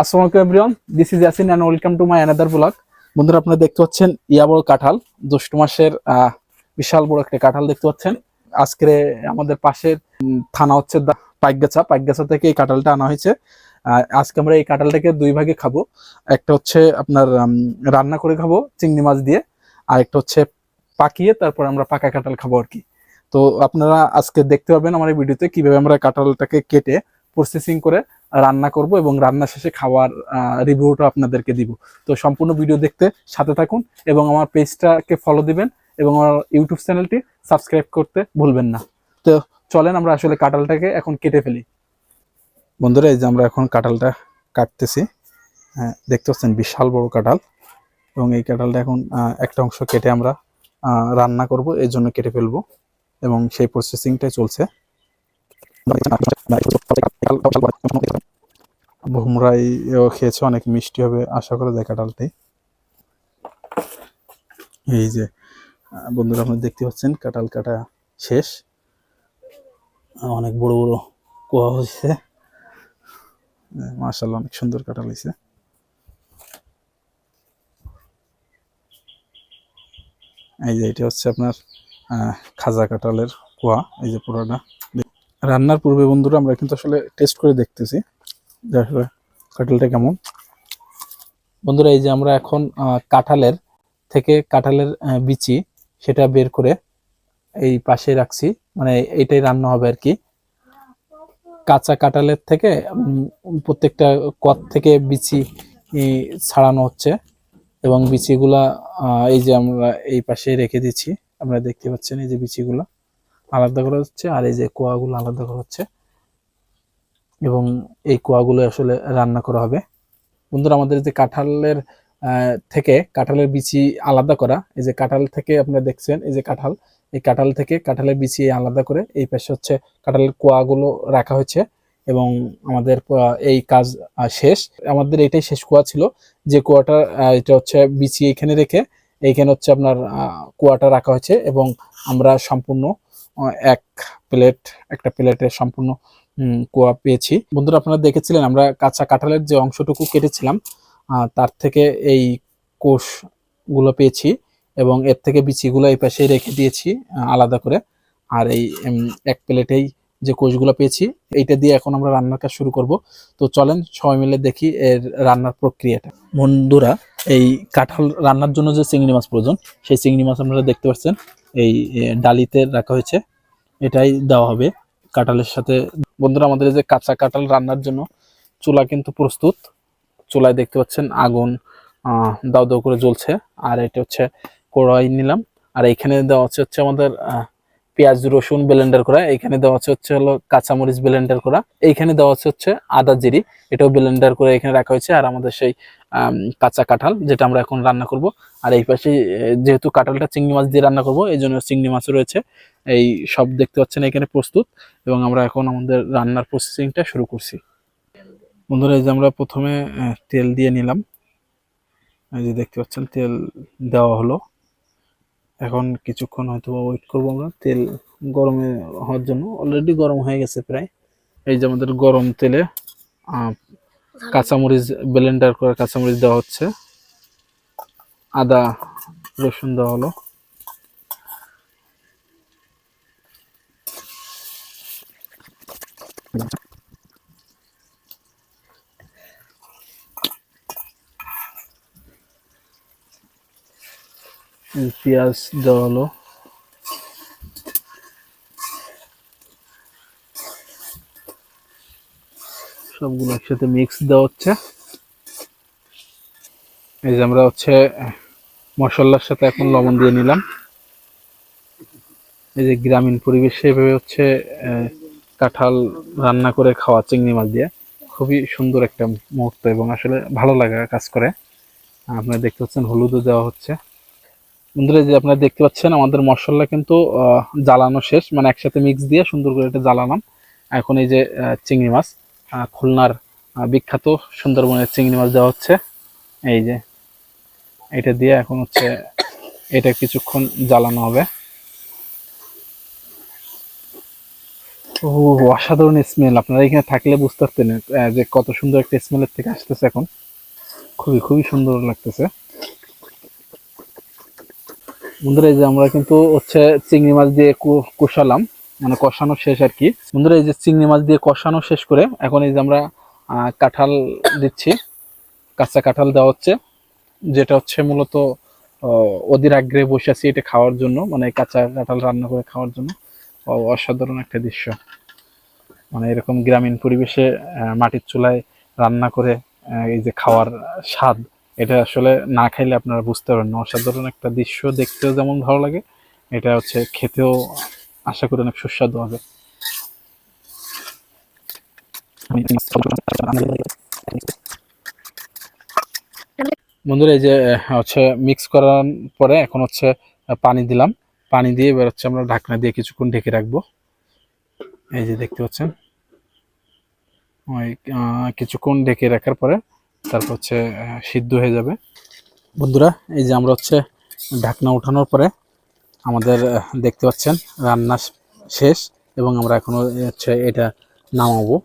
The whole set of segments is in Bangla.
আসসালামু আলাইকুম everyone this is Yasin and welcome to my another blog বন্ধুরা, আপনারা দেখতে পাচ্ছেন ইয়া বড় কাঁঠাল। জ্যৈষ্ঠ মাসের বিশাল বড় একটা কাঁঠাল দেখতে পাচ্ছেন। আজকে আমাদের পাশের থানা হচ্ছে পাইকগাছা। পাইকগাছা থেকে এই কাঁঠালটা আনা হয়েছে। আজকে আমরা এই কাঁঠালটাকে দুই ভাগে খাব। একটা হচ্ছে আপনার রান্না করে খাব, চিংড়ি মাছ দিয়ে। আর একটা হচ্ছে পাকিয়ে, তারপর আমরা পাকা কাঁঠাল খাব আর কি। তো আপনারা আজকে দেখতে পাবেন আমার এই ভিডিওতে কীভাবে আমরা কাঁঠালটাকে কেটে প্রসেসিং করে রান্না করব এবং রান্না শেষে খাওয়ার রিভিউটা আপনাদেরকে দিব। তো সম্পূর্ণ ভিডিও দেখতে সাথে থাকুন এবং আমার পেজটাকে ফলো দিবেন এবং আমার ইউটিউব চ্যানেলটি সাবস্ক্রাইব করতে ভুলবেন না। তো চলেন আমরা আসলে কাঁঠালটাকে এখন কেটে ফেলি। বন্ধুরা, এই যে আমরা এখন কাঁঠালটা কাটতেছি। হ্যাঁ দেখতে পাচ্ছেন বিশাল বড় কাঁঠাল এবং এই কাঁঠালটা এখন একটা অংশ কেটে আমরা রান্না করব, এর জন্য কেটে ফেলব এবং সেই প্রসেসিংটাই চলছে। ভুমরাই খেয়েছে, অনেক মিষ্টি হবে, আশা করা যায় কাঁঠালটি এই যে বন্ধুরা আপনারা দেখতে পাচ্ছেন, কাঁঠাল কাটা শেষ। অনেক বড় বড় কুয়া হয়েছে। মার্শাল্লাহ অনেক সুন্দর কাঁঠাল হয়েছে। এই যে, এটা হচ্ছে আপনার খাজা কাঁঠালের কুয়া, এই যে পুরোটা। রান্নার পূর্বে বন্ধুরা আমরা কিন্তু আসলে টেস্ট করে দেখতেছি। কাঁঠালটা কেমন? বন্ধুরা, এই যে আমরা এখন কাঁঠালের থেকে কাঁঠালের বিচি সেটা বের করে এই পাশে রাখছি। মানে এইটাই রান্না হবে আর কি। কাঁচা কাঁঠালের থেকে প্রত্যেকটা কত থেকে বিচি ছাড়ানো হচ্ছে এবং বিচিগুলা এই যে আমরা এই পাশে রেখে দিচ্ছি। আপনারা দেখতে পাচ্ছেন এই যে বিচিগুলা আলাদা করা হচ্ছে আর এই যে কোয়াগুলো আলাদা করা হচ্ছে। এবং এই কোয়াগুলো আসলে রান্না করা হবে। বন্ধুরা, আমাদের যে কাঁঠালের থেকে কাঁঠালের বিচি আলাদা করা, এই যে কাঁঠাল থেকে আপনারা দেখছেন, এই যে কাঁঠাল, এই কাঁঠাল থেকে কাঁঠালের বিচি আলাদা করে এই পাশে হচ্ছে কাঁঠালের কোয়াগুলো রাখা হয়েছে এবং আমাদের এই কাজ শেষ। আমাদের এটাই শেষ কুয়া ছিল যে কুয়াটা এটা হচ্ছে বিচি এখানে রেখে এইখানে হচ্ছে আপনার কুয়াটা রাখা হয়েছে এবং আমরা সম্পূর্ণ এক প্লেট, একটা প্লেটে সম্পূর্ণ কুয়া পেয়েছি। বন্ধুরা, আপনারা দেখেছিলেন আমরা কাঁচা কাঁঠালের যে অংশটুকু কেটেছিলাম তার থেকে এই কোষগুলো পেয়েছি এবং এর থেকে বিচিগুলো এই পাশে রেখে দিয়েছি আলাদা করে। আর এই এক প্লেটেই যে কোষগুলো পেয়েছি, এইটা দিয়ে এখন আমরা রান্নার কাজ শুরু করব। তো চলেন, সবাই মিলে দেখি এর রান্নার প্রক্রিয়াটা। বন্ধুরা, এই কাঁঠাল রান্নার জন্য যে চিংড়ি মাছ প্রয়োজন, সেই চিংড়ি মাছ আপনারা দেখতে পাচ্ছেন। এই ডালিতে রাখা হয়েছে। এটাই দেওয়া হবে কাঁঠালের সাথে। বন্ধুরা, আমাদের যে কাঁচা কাঁঠাল রান্নার জন্য চুলা কিন্তু প্রস্তুত। চুলায় দেখতে পাচ্ছেন আগুন দাও দাও করে জ্বলছে। আর এটা হচ্ছে কড়াই নিলাম। আর এখানে দেওয়া হচ্ছে হচ্ছে আমাদের পেঁয়াজ, রসুন ব্লেন্ডার করা। এখানে দেওয়া হচ্ছে হচ্ছে হলো কাঁচামরিচ ব্লেন্ডার করা। এইখানে দেওয়া হচ্ছে হচ্ছে আদা জিরি। এটাও ব্লেন্ডার করে এখানে রাখা হয়েছে। আর আমাদের সেই কাঁচা কাঁঠাল, যেটা আমরা এখন রান্না করব। আর এই পাশে যেহেতু কাঁঠালটা চিংড়ি মাছ দিয়ে রান্না করব, এই জন্য চিংড়ি মাছও রয়েছে। এই সব দেখতে পাচ্ছেন এখানে প্রস্তুত, এবং আমরা এখন আমাদের রান্নার প্রসেসিংটা শুরু করছি। বন্ধুরা, এই যে আমরা প্রথমে তেল দিয়ে নিলাম। এই যে দেখতে পাচ্ছেন, তেল দেওয়া হলো। এখন কিছুক্ষণ হয়তো ওয়েট করব আমরা। তেল গরমে হওয়ার জন্য। অলরেডি গরম হয়ে গেছে প্রায়। এই যে আমাদের গরম তেলে কাঁচামরিচ ব্লেন্ডার করে কাঁচামরিচ দেওয়া হচ্ছে। আদা রসুন দেওয়া হলো। পেঁয়াজ দেওয়া হলো। সবগুলো একসাথে মিক্স দেওয়া হচ্ছে। এই যে আমরা হচ্ছে মশলার সাথে এখন লবণ দিয়ে নিলাম। এই যে গ্রামীণ পরিবেশে এভাবে হচ্ছে কাঁঠাল রান্না করে খাওয়া চিংড়ি মাছ দিয়ে খুবই সুন্দর একটা মুহূর্ত এবং আসলে ভালো লাগা কাজ করে। আপনারা দেখতে পাচ্ছেন হলুদও দেওয়া হচ্ছে। বন্ধুরা যে আপনারা দেখতে পাচ্ছেন, আমাদের মশলা কিন্তু জ্বালানো শেষ। মানে একসাথে মিক্স দিয়ে সুন্দর করে এটা জ্বালালাম। এখন এই যে চিংড়ি মাছ। খুলনার বিখ্যাত সুন্দরবনের চিংড়ি মাছ দেওয়া হচ্ছে। এই যে, এটা দিয়ে এখন হচ্ছে এটা কিছুক্ষণ জ্বালানো হবে। ও অসাধারণ স্মেল আপনারা এখানে থাকলে বুঝতে পারতেন যে কত সুন্দর একটা স্মেলের থেকে আসতেছে এখন। খুবই খুবই সুন্দর লাগতেছে। বন্ধুরা, এই যে আমরা কিন্তু হচ্ছে চিংড়ি মাছ দিয়ে কু- কষালাম মানে কষানো শেষ আর কি। বন্ধুরা, এই যে চিংড়ি মাছ দিয়ে কষানো শেষ করে এখন এই যে আমরা কাঁঠাল দিচ্ছি। কাঁচা কাঁঠাল দেওয়া হচ্ছে, যেটা হচ্ছে মূলত অধীর আগ্রহে বসে আছি এটা খাওয়ার জন্য মানে কাঁচা কাঁঠাল রান্না করে খাওয়ার জন্য। অসাধারণ একটা দৃশ্য। মানে এরকম গ্রামীণ পরিবেশে মাটির চুলায় রান্না করে এই যে খাওয়ার স্বাদ, এটা আসলে না খাইলে আপনারা বুঝতে পারবেন অসাধারণ একটা দৃশ্য দেখতেও যেমন ভালো লাগে, এটা হচ্ছে খেতেও আশা করি অনেক সুস্বাদু হবে। বন্ধুরা, এই যে হচ্ছে মিক্স করার পরে এখন হচ্ছে পানি দিলাম। পানি দিয়ে এবার হচ্ছে আমরা ঢাকনা দিয়ে কিছুক্ষণ ঢেকে রাখব। এই যে দেখতে পাচ্ছেন। ওই কিছুক্ষণ ঢেকে রাখার পরে তারপর হচ্ছে সিদ্ধ হয়ে যাবে। বন্ধুরা, এই যে আমরা হচ্ছে ঢাকনা উঠানোর পরে আমাদের দেখতে পাচ্ছেন, রান্না শেষ এবং আমরা এখনও হচ্ছে এটা নামাবো।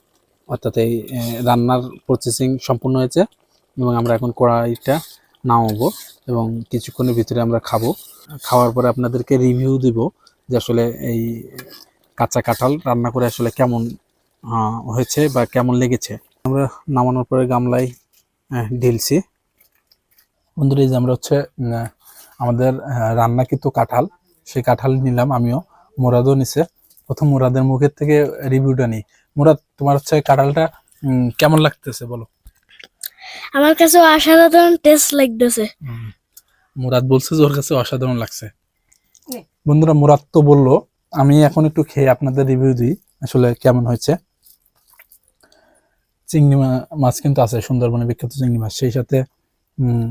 অর্থাৎ এই রান্নার প্রসেসিং সম্পূর্ণ হয়েছে এবং আমরা এখন কড়াইটা নামাবো এবং কিছুক্ষণের ভিতরে আমরা খাব। খাওয়ার পরে আপনাদেরকে রিভিউ দিব যে আসলে এই কাঁচা কাঁঠাল রান্না করে আসলে কেমন হয়েছে বা কেমন লেগেছে। আমরা নামানোর পরে গামলায় ঢেলছি। বন্ধুরা, এই যে আমরা হচ্ছে আমাদের রান্না কিন্তু কাঁঠাল। সেই কাঁঠাল নিলাম আমিও। মুরাদও নিছে। প্রথম মুরাদের মুখের থেকে রিভিউটা নিই। মুরাদ তোমার হচ্ছে কাঁঠালটা কেমন লাগতেছে বলো? আমার কাছে অসাধারণ টেস্ট লাগতেছে। মুরাদ বলছে যে ওর কাছে অসাধারণ লাগছে। বন্ধুরা মুরাদ তো বলল আমি এখন একটু খেয়ে আপনাদের রিভিউ দিই আসলে কেমন হয়েছে। চিংড়ি মাছ কিন্তু আছে সুন্দরবনে বিখ্যাত চিংড়ি মাছ। সেই সাথে উম,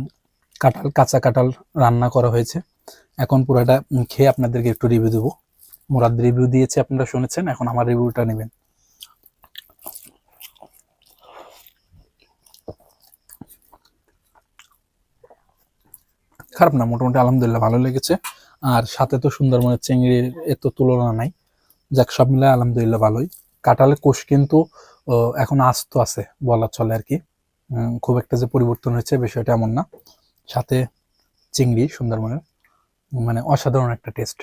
কাঁঠাল কাঁচা কাঁঠাল রান্না করা হয়েছে। এখন পুরোটা খেয়ে আপনাদেরকে একটু রিভিউ দেবো। মুরাদ রিভিউ দিয়েছে আপনারা শুনেছেন, এখন আমার রিভিউটা নেবেন। খারাপ না, মোটামুটি আলহামদুলিল্লাহ ভালো লেগেছে। আর সাথে তো সুন্দরবনের চিংড়ির এত তুলনা নাই। যাক, সব মিলে আলহামদুলিল্লাহ ভালোই। কাঁঠালের কোষ কিন্তু এখন আস্ত আছে বলা চলে আর কি। খুব একটা যে পরিবর্তন হয়েছে বিষয়টা এমন না। সাথে চিংড়ি সুন্দরবনের। মানে অসাধারণ একটা টেস্ট।